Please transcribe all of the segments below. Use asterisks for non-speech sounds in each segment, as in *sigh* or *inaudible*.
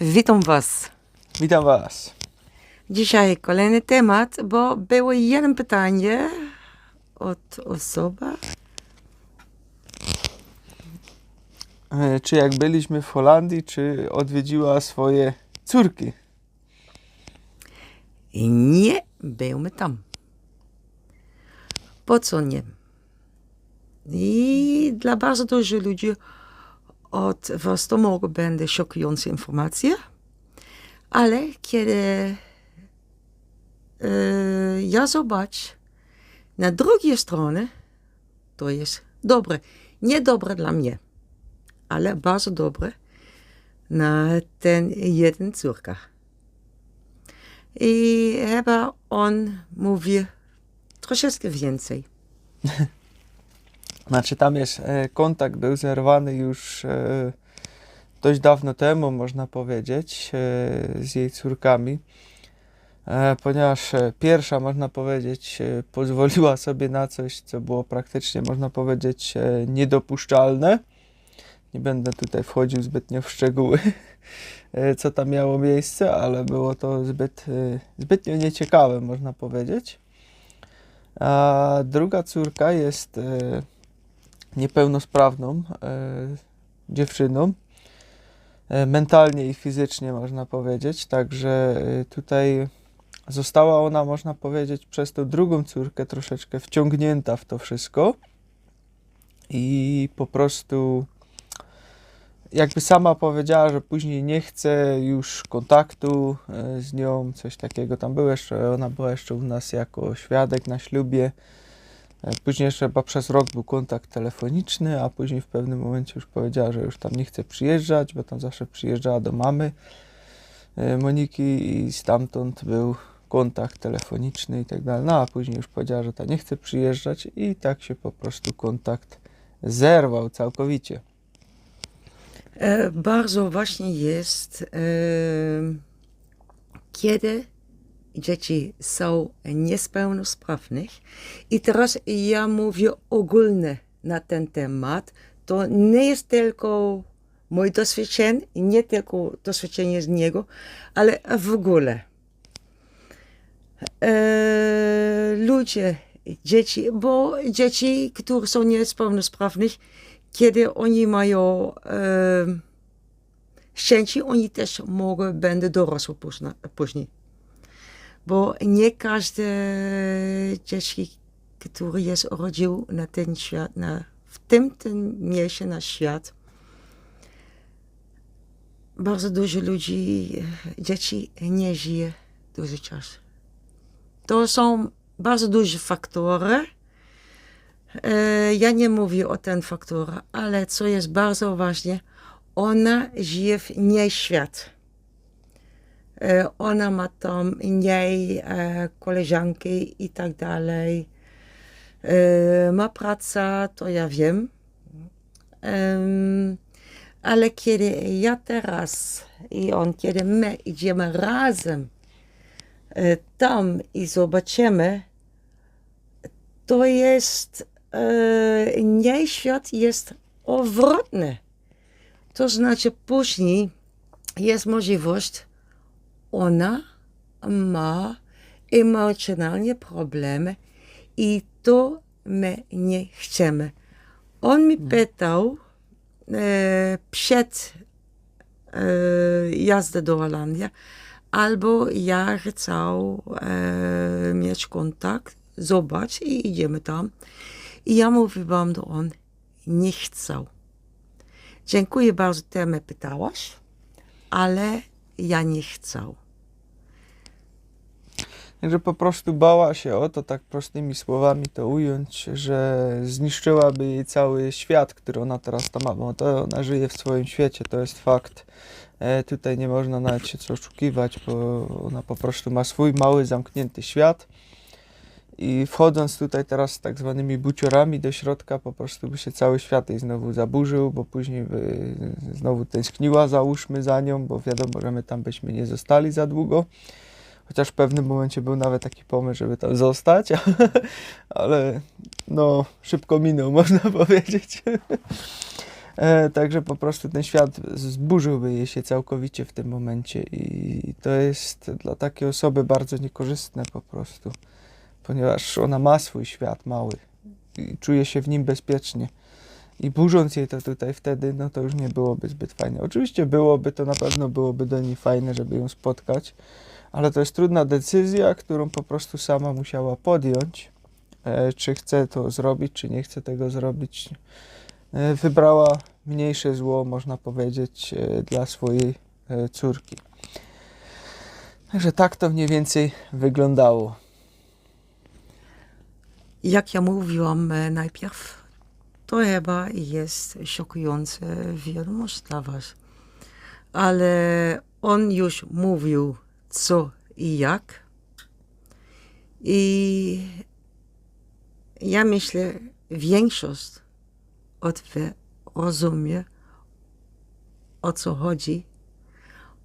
Witam Was. Witam Was. Dzisiaj kolejny temat, bo było jedno pytanie od osoby. E, Czy jak byliśmy w Holandii, czy odwiedziła swoje córki? Nie byliśmy tam. Po co nie? I dla bardzo dużo ludzi od Was to mogą będą szokujące informacje, ale kiedy e, ja zobaczę na drugiej stronie, to jest dobre. Nie dobre dla mnie, ale bardzo dobre na ten jeden córka. I chyba on mówi troszeczkę więcej. *laughs* Znaczy tam jest e, kontakt był zerwany już e, dość dawno temu, można powiedzieć, e, z jej córkami. Ponieważ pierwsza, można powiedzieć, pozwoliła sobie na coś, co było praktycznie, można powiedzieć, niedopuszczalne. Nie będę tutaj wchodził zbytnio w szczegóły, *laughs* co tam miało miejsce, ale było to zbyt, zbytnio nieciekawe, można powiedzieć. A druga córka jest niepełnosprawną e, dziewczyną, e, mentalnie i fizycznie, można powiedzieć. Także e, tutaj została ona, można powiedzieć, przez tą drugą córkę troszeczkę wciągnięta w to wszystko i po prostu jakby sama powiedziała, że później nie chce już kontaktu z nią, coś takiego tam było jeszcze, ona była jeszcze u nas jako świadek na ślubie. E, Później jeszcze chyba przez rok był kontakt telefoniczny, a później w pewnym momencie już powiedziała, że już tam nie chce przyjeżdżać, bo tam zawsze przyjeżdżała do mamy e, Moniki i stamtąd był kontakt telefoniczny i tak dalej. No a później już powiedziała, że ta nie chce przyjeżdżać i tak się po prostu kontakt zerwał całkowicie. E, bardzo ważne jest, e, kiedy dzieci są niepełnosprawne. I teraz ja mówię ogólnie na ten temat. To nie jest tylko moje doświadczenie, nie tylko doświadczenie z niego, ale w ogóle. E, ludzie, dzieci, bo dzieci, które są niepełnosprawne, kiedy oni mają e, szczęście, oni też mogą będą dorosłe późna- później. Bo nie każde dziecko, które jest urodził na ten świat, na, w tym, tym miejscu na świat, bardzo dużo ludzi, dzieci nie żyje dużo czasu. To są bardzo duże faktory. E, Ja nie mówię o ten faktor, ale co jest bardzo ważne, ona żyje w niej świat. E, Ona ma tam niej e, koleżanki i tak dalej. E, Ma pracę, to ja wiem. Em, Ale kiedy ja teraz i on, kiedy my idziemy razem tam i zobaczymy, to jest, nie świat jest odwrotny. To znaczy później jest możliwość, ona ma emocjonalnie problemy i to my nie chcemy. On mi pytał e, przed e, jazdą do Holandii, albo ja chcę e, mieć kontakt, zobacz i idziemy tam. I ja mówiłam do on, nie chcę. Dziękuję bardzo, ty mnie pytałaś, ale ja nie chcę. Także po prostu bała się o to, tak prostymi słowami to ująć, że zniszczyłaby jej cały świat, który ona teraz tam ma, bo to ona żyje w swoim świecie, to jest fakt. E, tutaj nie można nawet się co oszukiwać, bo ona po prostu ma swój mały, zamknięty świat. I wchodząc tutaj teraz z tak zwanymi buciorami do środka, po prostu by się cały świat jej znowu zaburzył, bo później by znowu tęskniła, załóżmy za nią, bo wiadomo, że my tam byśmy nie zostali za długo. Chociaż w pewnym momencie był nawet taki pomysł, żeby tam zostać, *laughs* ale no szybko minął, *laughs* można powiedzieć. E, także po prostu ten świat zburzyłby jej się całkowicie w tym momencie i to jest dla takiej osoby bardzo niekorzystne po prostu, ponieważ ona ma swój świat mały i czuje się w nim bezpiecznie. I burząc jej to tutaj wtedy, no to już nie byłoby zbyt fajne. Oczywiście byłoby to, na pewno byłoby do niej fajne, żeby ją spotkać, ale to jest trudna decyzja, którą po prostu sama musiała podjąć, e, czy chce to zrobić, czy nie chce tego zrobić. E, wybrała mniejsze zło, można powiedzieć, e, dla swojej córki. Także tak to mniej więcej wyglądało. Jak ja mówiłam najpierw, to chyba jest szokująca wiadomość dla was. Ale on już mówił co i jak. I ja myślę, większość rozumie, o co chodzi.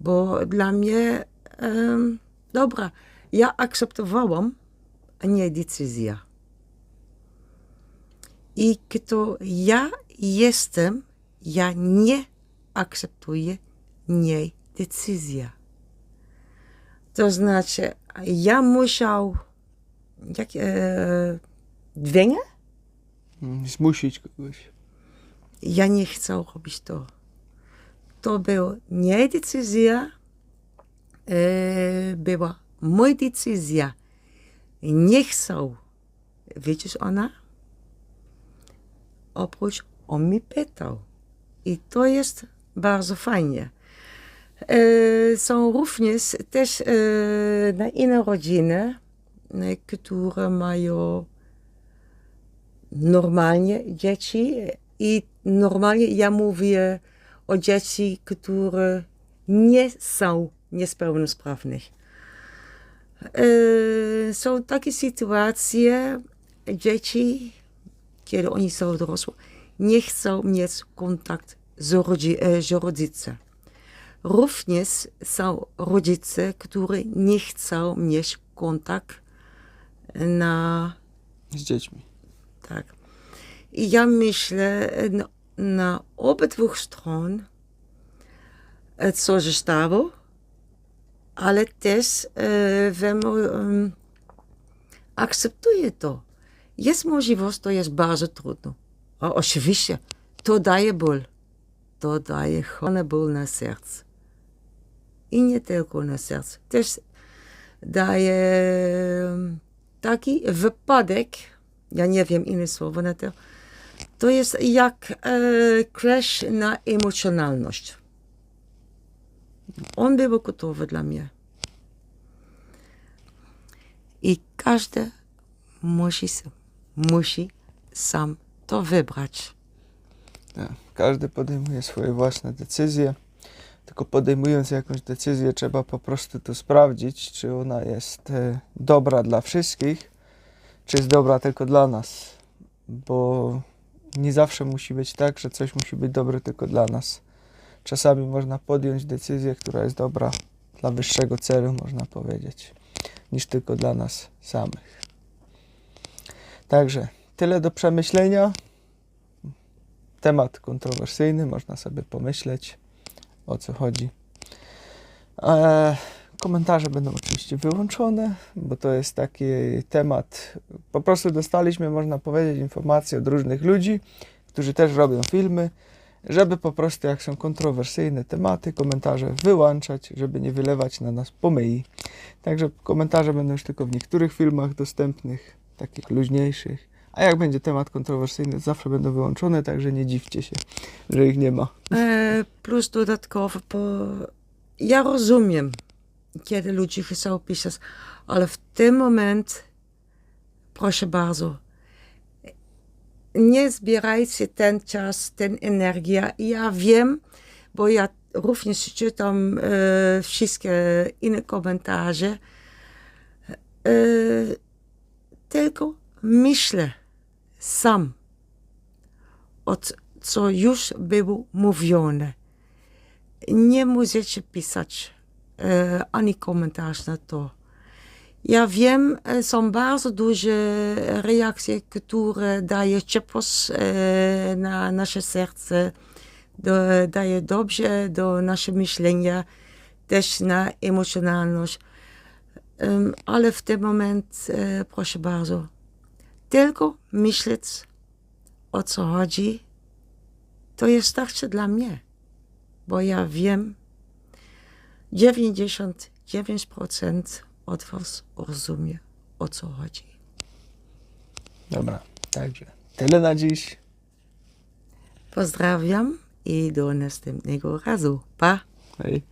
Bo dla mnie, em, dobra, ja akceptowałam, nie decyzja. I kto ja jestem, ja nie akceptuję nie decyzja. To znaczy, ja musiał, jak, e, dźwięk? Zmusić kogoś. Ja nie chcę robić to. To była nie decyzja, e, była moja decyzja. Nie chcę. Widzisz ona? Oprócz on mi pytał. I to jest bardzo fajnie. E, są również też e, na inne rodziny, e, które mają normalnie dzieci i normalnie ja mówię o dzieci, które nie są niepełnosprawne. E, są takie sytuacje, dzieci, kiedy oni są dorosłe, nie chcą mieć kontakt z, rodzi, z rodzicem. Również są rodzice, którzy nie chcą mieć kontakt na Z dziećmi. tak. I ja myślę, na, na obydwu stron e, co się stało, ale też e, wiem, um, akceptuję to. Jest możliwość, to jest bardzo trudno. A oczywiście, to daje ból. To daje chorny ból na serce. I nie tylko na serce. Też daje taki wypadek, ja nie wiem inne słowo na to, to jest jak e, crash na emocjonalność. On był gotowy dla mnie. I każdy musi, musi sam to wybrać. Tak. Każdy podejmuje swoje własne decyzje. Tylko podejmując jakąś decyzję, trzeba po prostu to sprawdzić, czy ona jest e, dobra dla wszystkich, czy jest dobra tylko dla nas. Bo nie zawsze musi być tak, że coś musi być dobre tylko dla nas. Czasami można podjąć decyzję, która jest dobra dla wyższego celu, można powiedzieć, niż tylko dla nas samych. Także tyle do przemyślenia. Temat kontrowersyjny, można sobie pomyśleć o co chodzi. E, komentarze będą oczywiście wyłączone, bo to jest taki temat. Po prostu dostaliśmy, można powiedzieć, informacje od różnych ludzi, którzy też robią filmy, żeby po prostu, jak są kontrowersyjne tematy, komentarze wyłączać, żeby nie wylewać na nas pomyji. Także komentarze będą już tylko w niektórych filmach dostępnych, takich luźniejszych. A jak będzie temat kontrowersyjny, zawsze będą wyłączone, także nie dziwcie się, że ich nie ma. E, plus dodatkowo, bo ja rozumiem, kiedy ludzie chcą pisać, ale w tym moment, proszę bardzo, nie zbierajcie ten czas, ten energię. Ja wiem, bo ja również czytam e, wszystkie inne komentarze. E, tylko myślę sam, od co już było mówione. Nie musicie pisać e, ani komentarz na to. Ja wiem, e, są bardzo duże reakcje, które daje ciepłość e, na nasze serce, do, daje dobrze do naszego myślenia, też na emocjonalność. Em, ale w tym moment, e, proszę bardzo, tylko myśleć o co chodzi, to jest starsze dla mnie, bo ja wiem, 99% od was rozumie o co chodzi. Dobra, także tyle na dziś. Pozdrawiam i do następnego razu. Pa! Hej.